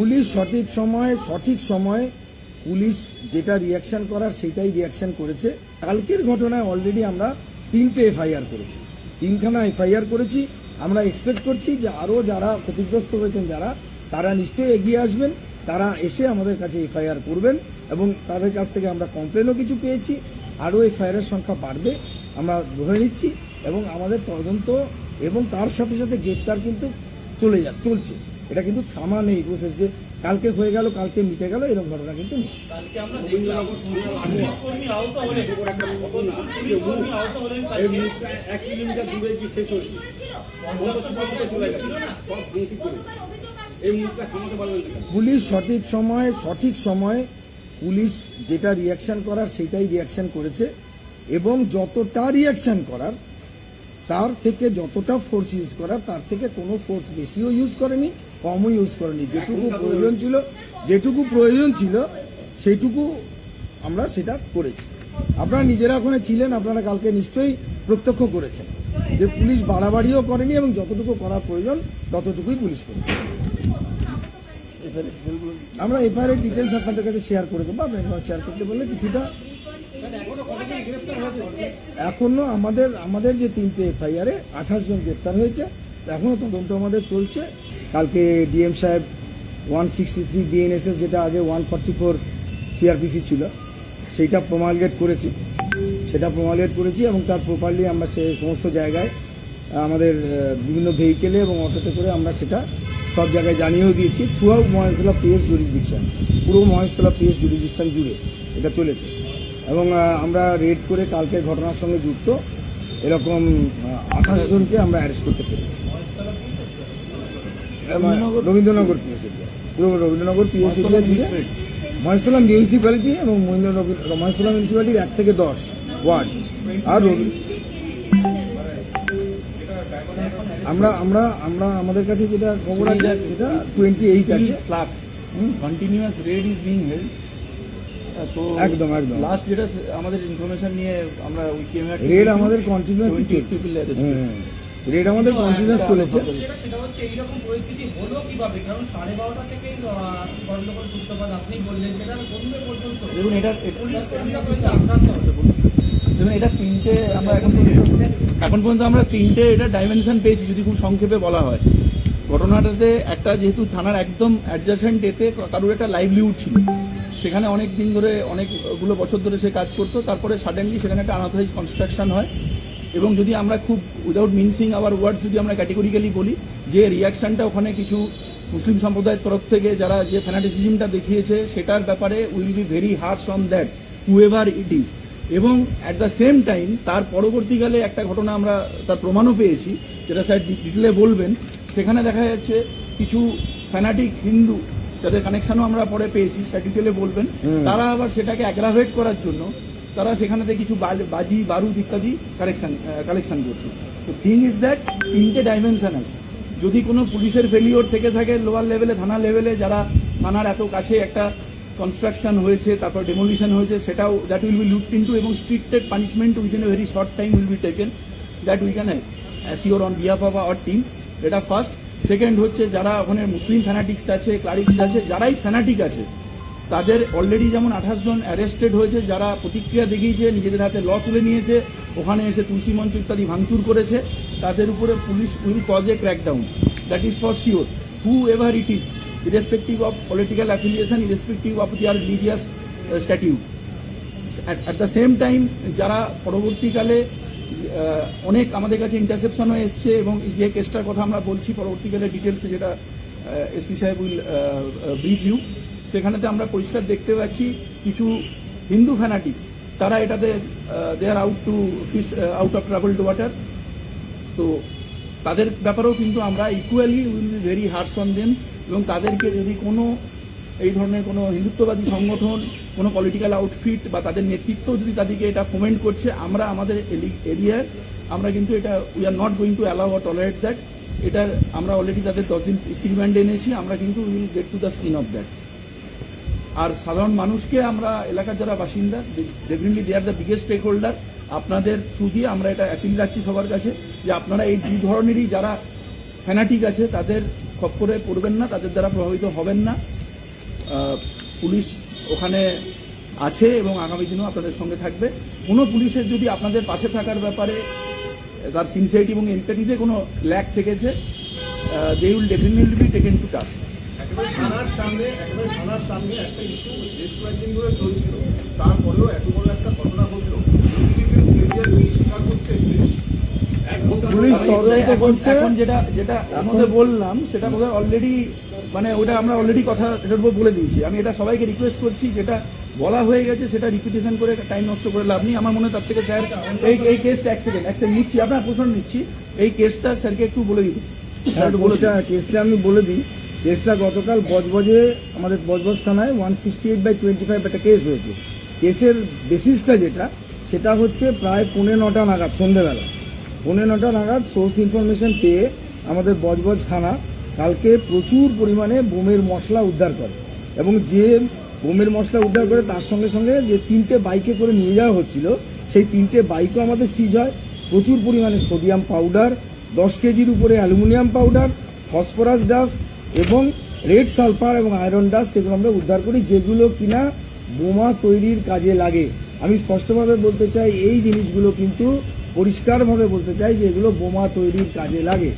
Police সঠিক সময়ে সঠিক সময়ে পুলিশ যেটা রিয়াকশন করার সেটাই রিয়াকশন করেছে। কালকের ঘটনায় অলরেডি আমরা তিনটে এফআইআর করেছি। তিনখানা এফআইআর করেছি। আমরা এক্সপেক্ট করছি যে আরও যারা ক্ষতিগ্রস্ত হয়েছেন যারা, তারা নিশ্চয়ই এগিয়ে আসবেন, তারা এসে আমাদের কাছে এফআইআর করবেন এবং তাদের কাছ থেকে আমরা কমপ্লেনও কিছু পেয়েছি। আরও এফআইআরের সংখ্যা বাড়বে, আমরা ধরে নিচ্ছি এবং আমাদের তদন্ত এবং তার সাথে সাথে গ্রেপ্তার কিন্তু চলে যা, চলছে। এটা কিন্তু থামা নেই প্রসেস যে কালকে হয়ে গেল কালকে মিটে গেল এরকম ঘটনা কিন্তু নেই? পুলিশ সঠিক সময়ে সঠিক সময়ে পুলিশ যেটা রিয়াকশন করার সেটাই রিয়াকশন করেছে। এবং যতটা রিয়াকশন করার তার থেকে যতটা ফোর্স ইউজ করার তার থেকে কোনো ফোর্স বেশিও ইউজ করেনি। কমও ইউজ করেনি। যেটুকু প্রয়োজন ছিল, যেটুকু প্রয়োজন ছিল সেইটুকু আমরা সেটা করেছি। আপনারা নিজেরা ওখানে ছিলেন, আপনারা কালকে নিশ্চয়ই প্রত্যক্ষ করেছেন যে পুলিশ বাড়াবাড়িও করেনি এবং যতটুকু করার প্রয়োজন, ততটুকুই পুলিশ করেছে। আমরা এফআইআর ডিটেলস আপনাদের কাছে শেয়ার করে দেবো। আপনারা শেয়ার করতে বললে কিছুটা এখনও আমাদের আমাদের যে তিনটে এফআইআরে আঠাশ জন গ্রেপ্তার হয়েছে। এখনও তদন্ত আমাদের চলছে। কালকে ডিএম সাহেব ওয়ান সিক্সটি থ্রি বিএনএসএস যেটা আগে ওয়ান ফর্টি ফোর সিআরপিসি ছিল, সেইটা প্রমালগেট করেছি। সেটা প্রমালগেট করেছি এবং তার প্রপারলি আমরা সে সমস্ত জায়গায় আমাদের বিভিন্ন ভেহিকেলে এবং অটোতে করে আমরা সেটা সব জায়গায় জানিয়েও দিয়েছি throughout Maheshtala PS jurisdiction পুরো মহেশতলা পিএস জুরিসডিকশন জুড়ে এটা চলেছে। এবং আমরা রেড করে কালকের ঘটনার সঙ্গে যুক্ত এরকম আঠাশ জনকে আমরা অ্যারেস্ট করতে পেরেছি। রবীন্দ্রনগর পিএসসি পুরো রবীন্দ্রনগর পিএসসি মহেশতলা মিউনিসিপ্যালিটি এবং মহেন্দ্র- মহেশতলা মিউনিসিপ্যালিটির এক থেকে দশ ওয়ার্ড। আর আমরা আমরা আমরা আমাদের কাছে যেটা খবর আছে সেটা টোয়েন্টি এইট আছে ফ্লাক্স হুম। Continuous raid is being held তো একদম, একদম। লাস্ট যেটা আমাদের ইনফরমেশন নিয়ে আমরা উই কেম রেড আমাদের কন্টিনিউয়াসই চলছে। রেড আমাদের কন্টিনিউয়াস চলেছে। যেটা হচ্ছে এইরকম পরিস্থিতি হলো কীভাবে? কারণ সাড়ে বারোটা থেকেই গন্ডগোল সূত্রপাত আপনি বললেন সেটা সন্ধ্যে পর্যন্ত। দেখুন এটা পুলিশ কর্মীরা হয়েছে আক্রান্ত হয়েছে। দেখুন এটা তিনটে আমরা এখন পর্যন্ত এখন পর্যন্ত আমরা তিনটে এটা ডাইমেনশন পেয়েছি যদি খুব সংক্ষেপে বলা হয়। ঘটনাটাতে একটা যেহেতু থানার একদম অ্যাডজাসেন্ট এতে কারোর একটা লাইভলিহুড ছিল। সেখানে অনেক দিন ধরে অনেকগুলো বছর ধরে সে কাজ করতো তারপরে সাডেনলি সেখানে একটা আনাথরাইজ কনস্ট্রাকশন হয়। এবং যদি আমরা খুব উইদাউট মিনসিং আওয়ার ওয়ার্ডস যদি আমরা ক্যাটেগরিক্যালি বলি যে রিয়াকশনটা ওখানে কিছু মুসলিম সম্প্রদায়ের তরফ থেকে যারা যে ফ্যানাটিসিজমটা দেখিয়েছে সেটার ব্যাপারে will be very harsh on that whoever it is এবং অ্যাট দ্য সেম টাইম তার পরবর্তীকালে একটা ঘটনা আমরা তার প্রমাণও পেয়েছি যেটা স্যার ডিটেলে বলবেন সেখানে দেখা যাচ্ছে কিছু ফ্যানাটিক হিন্দু যাদের কানেকশনও আমরা পরে পেয়েছি স্যার ডিটেলে বলবেন তারা আবার সেটাকে অ্যাগ্রাভেট করার জন্য তারা সেখানেতে কিছু বাজি বারুদ ইত্যাদি কালেকশন কালেকশন করছে। তো থিং ইজ দ্যাট তিনটে ডাইমেনশন আছে। যদি কোনো পুলিশের ফেলিওর থেকে থাকে লোয়ার লেভেলে থানা লেভেলে যারা থানার এত কাছে একটা কনস্ট্রাকশন হয়েছে, তারপর ডেমোলিশন হয়েছে, সেটাও that will be looked into এবং strictest punishment within a very short time will be taken that we can assure on behalf of our team এটা ফার্স্ট সেকেন্ড হচ্ছে, যারা ওখানে মুসলিম ফ্যানাটিক্স আছে ক্লারিক্স আছে, যারাই ফ্যানাটিক আছে তাদের অলরেডি যেমন আঠাশ জন অ্যারেস্টেড হয়েছে যারা প্রতিক্রিয়া দেখিয়েছে নিজেদের হাতে ল তুলে নিয়েছে ওখানে এসে তুলসী মঞ্চ ইত্যাদি ভাঙচুর করেছে তাদের উপরে police will cause a crackdown that is for sure whoever it is irrespective of political affiliation, of their religious uh, statute. At the same time যারা পরবর্তীকালে অনেক আমাদের কাছে ইন্টারসেপশন হয়ে এসছে এবং যে কেসটার কথা আমরা বলছি পরবর্তীকালে ডিটেলসে যেটা এসপি সাহেব উইল ব্রিফ ইউ সেখানেতে আমরা পরিষ্কার দেখতে পাচ্ছি কিছু হিন্দু ফ্যানাটিক্স তারা এটাতে they are out to fish out of troubled water তো তাদের ব্যাপারেও কিন্তু আমরা equally will be very harsh on them এবং তাদেরকে যদি কোনো এই ধরনের কোনো হিন্দুত্ববাদী সংগঠন, কোনো পলিটিক্যাল আউটফিট বা তাদের নেতৃত্ব যদি তাদেরকে এটা ফোমেন্ট করছে, আমরা আমাদের এরিয়ায় আমরা কিন্তু এটা we are not going to allow R tolerate that এটার আমরা অলরেডি তাদের দশ দিন রিমান্ড এনেছি, আমরা কিন্তু will get to the skin of that আর সাধারণ মানুষকে আমরা, এলাকার যারা বাসিন্দা definitely they are the biggest stakeholder আপনাদের থ্রু দিয়ে আমরা এটা অ্যাপিল রাখছি সবার কাছে যে আপনারা এই দুই ধরনেরই যারা ফ্যানাটিক আছে, তাদের খপ্পরে পড়বেন না, তাদের দ্বারা প্রভাবিত হবেন না। পুলিশ ওখানে আছে এবং আগামী দিনেও আপনাদের সঙ্গে থাকবে। কোনো পুলিশের যদি আপনাদের পাশে থাকার ব্যাপারে তার সিনসিয়ারিটি এবং এমপ্যাথিতে কোনো ল্যাক থেকেছে they will definitely be taken to task থানার সামনে একেবারে থানার সামনে একটা ইস্যু বেশ কয়েকদিন ধরে চলছিল। তারপরেও এত বড় একটা ঘটনা ঘটলো। দুর্নীতির ফেলিয়ার কি স্বীকার করছে পুলিশ। পুলিশ তদন্ত করছে। এখন যেটা যেটা আমাদের বললাম সেটা বোধহয় অলরেডি মানে ওটা আমরা অলরেডি কথা এটার উপর বলে দিয়েছি। আমি এটা সবাইকে রিকোয়েস্ট করছি যেটা বলা হয়ে গেছে সেটা রিপিটেশন করে টাইম নষ্ট করে লাভ নেই। আমার মনে হয় তার থেকে স্যার এই এই কেসটা এক সেকেন্ড এক সেকেন্ড নিচ্ছি। আপনার প্রশ্ন নিচ্ছি। এই কেসটা স্যারকে একটু বলে দিতে। কেসটা কেসটা আমি বলে দিই। কেসটা গতকাল বজবজে, আমাদের বজবজ থানায় one sixty eight by twenty five একটা কেস হয়েছে। কেসের বেসিসটা যেটা, সেটা হচ্ছে প্রায় পৌনে নটা নাগাদ, সন্ধেবেলা। পৌনে নটা নাগাদ সোর্স ইনফরমেশন পেয়ে আমাদের বজবজ থানা কালকে প্রচুর পরিমাণে বোমের মশলা উদ্ধার করে। এবং যে বোমের মশলা উদ্ধার করে, তার সঙ্গে সঙ্গে যে তিনটে বাইকে করে নিয়ে যাওয়া হচ্ছিল, সেই তিনটে বাইকও আমাদের সিজ হয়। প্রচুর পরিমাণে সোডিয়াম পাউডার দশ কেজির উপরে অ্যালুমিনিয়াম পাউডার ফসফরাস ডাস্ট এবং রেড সালফার এবং আয়রন ডাস্ট এগুলো আমরা উদ্ধার করি, যেগুলো কিনা বোমা তৈরির কাজে লাগে। আমি স্পষ্টভাবে বলতে চাই, এই জিনিসগুলো কিন্তু পরিষ্কারভাবে বলতে চাই যে এগুলো বোমা তৈরির কাজে লাগে।